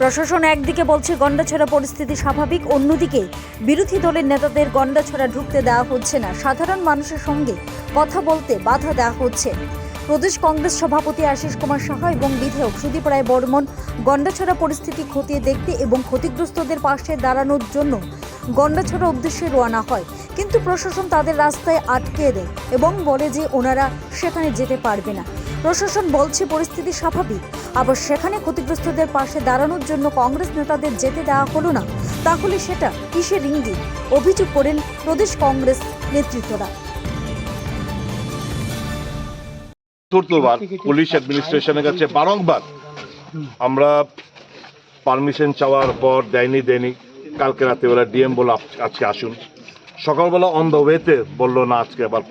প্রশাসন একদিকে বলছে গন্ডাছড়া পরিস্থিতি স্বাভাবিক, অন্যদিকে বিরোধী দলের নেতাদের গন্ডাছড়া ঢুকতে দেওয়া হচ্ছে না। সাধারণ মানুষের সঙ্গে কথা বলতে বাধা দেওয়া হচ্ছে। প্রদেশ কংগ্রেস সভাপতি আশিস কুমার সাহা এবং বিধায়ক সুদীপ রায় বর্মন গন্ডাছড়া পরিস্থিতি খতিয়ে দেখতে এবং ক্ষতিগ্রস্তদের পাশে দাঁড়ানোর জন্য গন্ডাছড়া উদ্দেশ্যে রওনা হয়। কিন্তু প্রশাসন তাদের রাস্তায় আটকে দেয় এবং বলে যে ওনারা সেখানে যেতে পারবে না। প্রশাসন বলছে পরিস্থিতি স্বাভাবিক। আবার সেখানে ক্ষতিগ্রস্তদের পাশে দাঁড়ানোর জন্য কংগ্রেস নেতাদের যেতে দেওয়া হলো না। তাহলে সেটা কিসের ইঙ্গিত? অভিযোগ করেন প্রদেশ কংগ্রেস নেতৃত্বরা। চতুর্থবার পুলিশ অ্যাডমিনিস্ট্রেশনের কাছে। বারংবার আমরা পারমিশন চাওয়ার পর দেয়নি দেয়নি। কালকে রাতেবেলা ডিএম বলে আজকে আসুন। সকালবেলা অন দ্য ওয়েতে বলল না আজকে আবার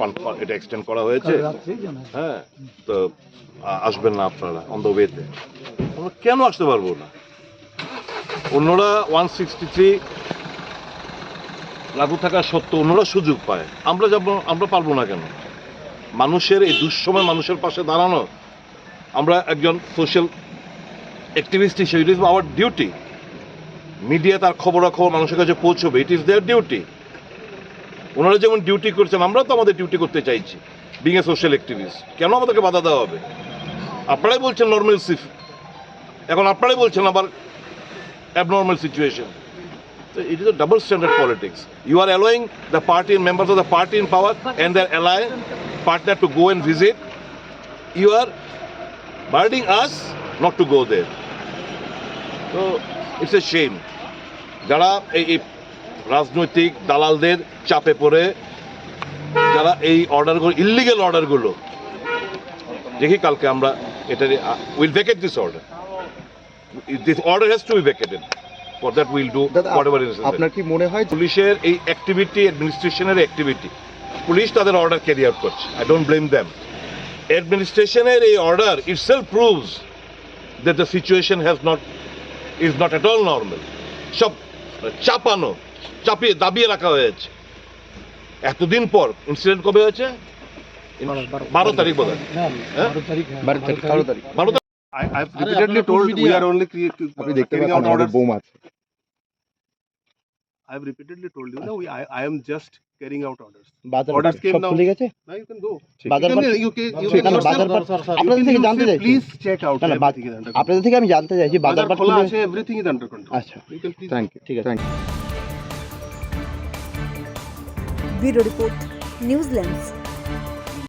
এটা এক্সটেন্ড করা হয়েছে। হ্যাঁ তো আসবেন না আপনারা অন দ্য ওয়েতে আমরা কেন আসতে পারব না? অন্যরা ওয়ান সিক্সটি থ্রি লাগু থাকা সত্ত্বেও অন্যরা সুযোগ পায়। আমরা যাব আমরা পারব না কেন? মানুষের এই দুঃসময় মানুষের পাশে দাঁড়ানো আমরা একজন সোশ্যাল অ্যাক্টিভিস্ট হিসেবে it is our duty media তার খবরাখবর মানুষের কাছে পৌঁছবে। ইট ইজ দেয়ার ডিউটি ওনারা যেমন ডিউটি করছেন আমরাও তো আমাদের ডিউটি করতে চাইছি বিং এ সোশ্যাল অ্যাক্টিভিস্ট কেন আমাদেরকে বাধা দেওয়া হবে? আপনারাই বলছেন নর্মাল সিফ এখন আপনারাই বলছেন আবার অ্যাবনর্মাল সিচুয়েশন তো it is double standard politics you are allowing the party in member of the party in power and the ally partner to go and visit you are barring us not to go they তো it's A shame. যারা এই রাজনৈতিক দালালদের চাপে পড়ে যারা এই অর্ডারগুলো ইলিগেল অর্ডারগুলো দেখি কালকে আমরা এটা will vacate this order this order has to be vacated for that will do দাদা, হোয়াট এভার ইজ আপনার কি মনে হয় পুলিশের এই অ্যাক্টিভিটি অ্যাডমিনিস্ট্রেশনের অ্যাক্টিভিটি পুলিশ তাদের অর্ডার ক্যারি আউট করছে। আই ডোন্ট ব্লেম দ্যাম অ্যাডমিনিস্ট্রেশনের এই order itself proves that the situation has not is not at all normal সব চাপানো চাপিয়ে দাবিয়ে রাখা হয়েছে। এতদিন পর ইনসিডেন্ট কবে হয়েছে? বারো তারিখ বোধ হয় হ্যাঁ? বারো তারিখ বারো তারিখ বারো তারিখ। I, I've repeatedly told we are only creating out আমাদের orders. have repeatedly told you that we, I, I am just carrying out orders. বাজার Orders came now. গেছে Now you can go. বাজার can, you can, you can বাজার পাট- আপনাদের থেকে জানতে চাইছি Please check out না, আপনাদের থেকে আমি জানতে চাইছি. বাজার পাট খোলা আছে, everything is under control. আচ্ছা You can please thank you ঠিক আছে thank you bureau report New Zealand's